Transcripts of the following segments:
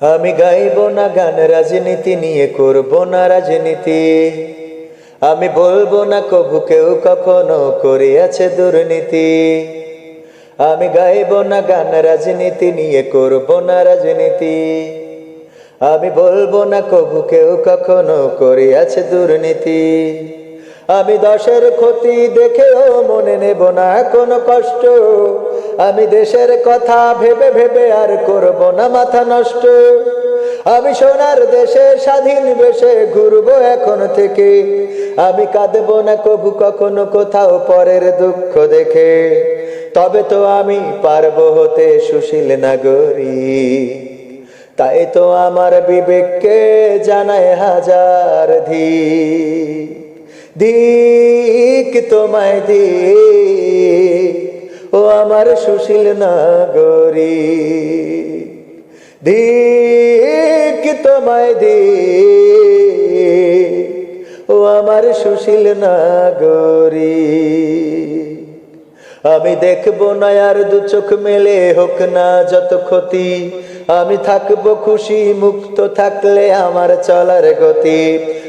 আমি গাইব না গান, রাজনীতি নিয়ে করব না রাজনীতি। আমি বলব না কবু কেউ কখনো করিয়াছে দুর্নীতি। আমি গাইব না গান, রাজনীতি নিয়ে করব না রাজনীতি। আমি বলব না কবু কেউ কখনো করিয়াছে দুর্নীতি। আমি দশের ক্ষতি দেখেও মনে নেব না, কোনো কষ্ট। আমি দেশের কথা ভেবে ভেবে আর করব না, মাথা নষ্ট। আমি সোনার দেশে স্বাধীন বেশে ঘুরবো এখন থেকে। আমি কাঁদবো না, কবু কখনো কোথাও পরের দুঃখ দেখে। তবে তো আমি পারব হতে সুশীল নাগরী তাই তো আমার বিবেককে জানায় হাজার ধি দিক তোমায় দিক, ও আমার সুশীল নাগরী। দিক তোমায় দিক, ও আমার সুশীল নাগরী। আমি দেখব না আর দু চোখ মেলে, হোক না যত ক্ষতি। আমি থাকব খুশি, মুক্ত থাকলে আমার চলার গতি।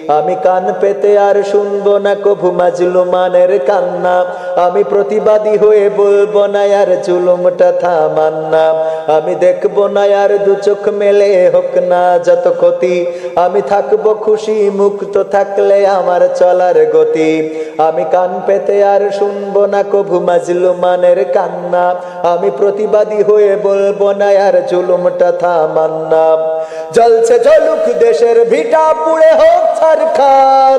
আমি কান পেতে আর শুনব না কভু মাজলুমানের কান্না। আমি প্রতিবাদী হয়ে বলব না, আর জুলুমটা থামান না। আমি দেখব না, আর দু চোখ মেলে হোক না যত ক্ষতি। আমি থাকব খুশি, মুক্ত থাকলে আমার চলার গতি। আমি কান পেতে আর শুনব না, কভু মাজলুমানের কান্না। আমি প্রতিবাদী হয়ে বলব না, আর জুলুমটা থামান না। জলছে জলুক দেশের ভিটা, পুড়ে হোক সরকার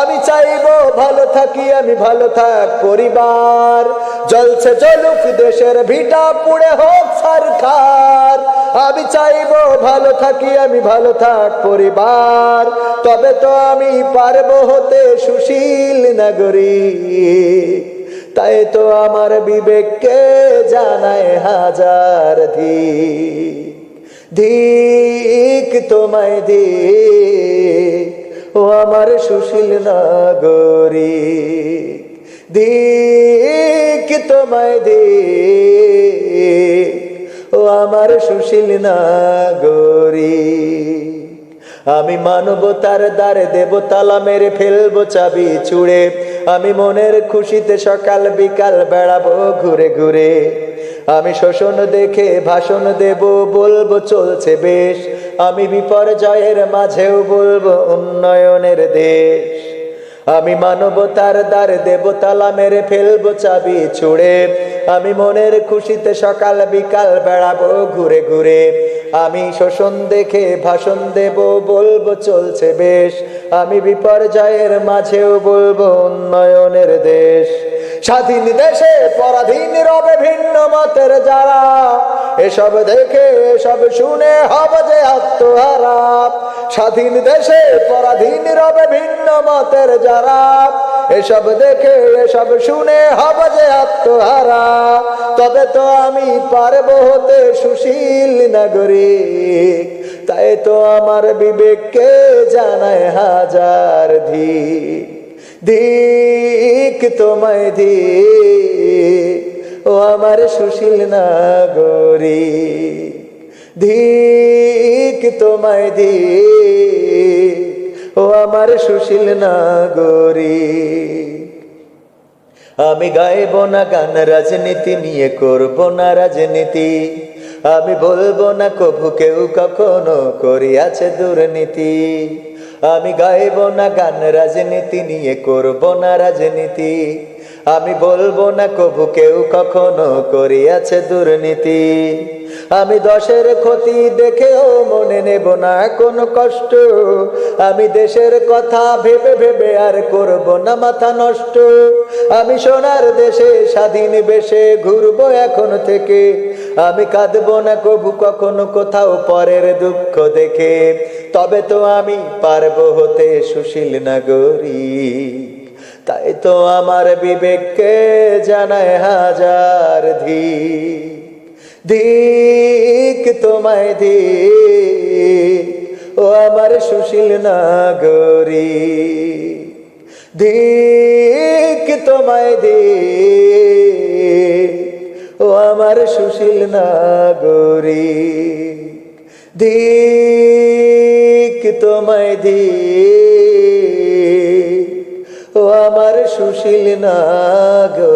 আমি চাইব ভালো থাকি, আমি ভালো থাক পরিবার। জলছে জলুক দেশের ভিটা, পুড়ে হোক সরকার আমি চাইব ভালো থাকি, আমি ভালো থাক পরিবার। তবে তো আমি পারব হতে সুশীল নাগরিক তাই তো আমার বিবেককে জানায় হাজার ধিক ধিক তোমায় দিক ও আমার সুশীল নাগরিক। দিক তোমায় দিক ও আমার সুশীল নাগরিক। আমি মানবতার দ্বারে দেবতালা মেরে ফেলব চাবি চুড়ে আমি মনের খুশিতে সকাল বিকাল বেড়াবো ঘুরে ঘুরে। আমি শোষণ দেখে ভাষণ দেব, বলব, চলছে বেশ। আমি বিপর্যয়ের মাঝেও বলব, উন্নয়নের দেশ। আমি মানবতার দ্বার দেবতালা মেরে ফেলব চাবি ছুড়ে। আমি মনের খুশিতে সকাল বিকাল বেড়াবো ঘুরে ঘুরে। আমি শোষণ দেখে ভাষণ দেব, বলব, চলছে বেশ। আমি বিপর্যয়ের মাঝেও বলব, উন্নয়নের দেশ। স্বাধীন দেশে পরাধীন রবে ভিন্ন মতের যারা। এসব দেখে, এসব শুনে হবে যে আত্মহারা। স্বাধীন দেশে পরাধীন রবে ভিন্ন মতের যারা। এসব দেখে, এসব শুনে হবে যে আত্মহারা। তবে তো আমি পারব হতে সুশীল নাগরিক। তাই তো আমার বিবেককে জানায় হাজার ধিক। দিক তোমায় দিক ও আমার সুশীল নাগরিক দিক তোমায় দিক ও আমার সুশীল নাগরিক, আমি গাইব না গান, রাজনীতি নিয়ে করব না রাজনীতি। আমি বলব না কভু কেউ কখনো করিয়াছে দুর্নীতি। আমি গাইব না গান রাজনীতি নিয়ে করব না রাজনীতি। আমি বলব না কবু কেউ কখনো করিয়াছে দুর্নীতি। আমি দশের ক্ষতি দেখেও মনে নেব না, কোনো কষ্ট। আমি দেশের কথা ভেবে ভেবে আর করব না, মাথা নষ্ট। আমি সোনার দেশে স্বাধীন বেশে ঘুরবো এখন থেকে। আমি কাঁদবো না, কবু কখনো কোথাও পরের দুঃখ দেখে। তবে তো আমি পারব হতে সুশীল নাগরিক। তাই তো আমার বিবেককে জানায় হাজার ধিক। দিক তোমায় দে ও আমার সুশীল নাগরিক দিক তোমায় দিক ও আমার সুশীল নাগরিক ধিক তোমায় ধিক ও আমার সুশীল নাগরী।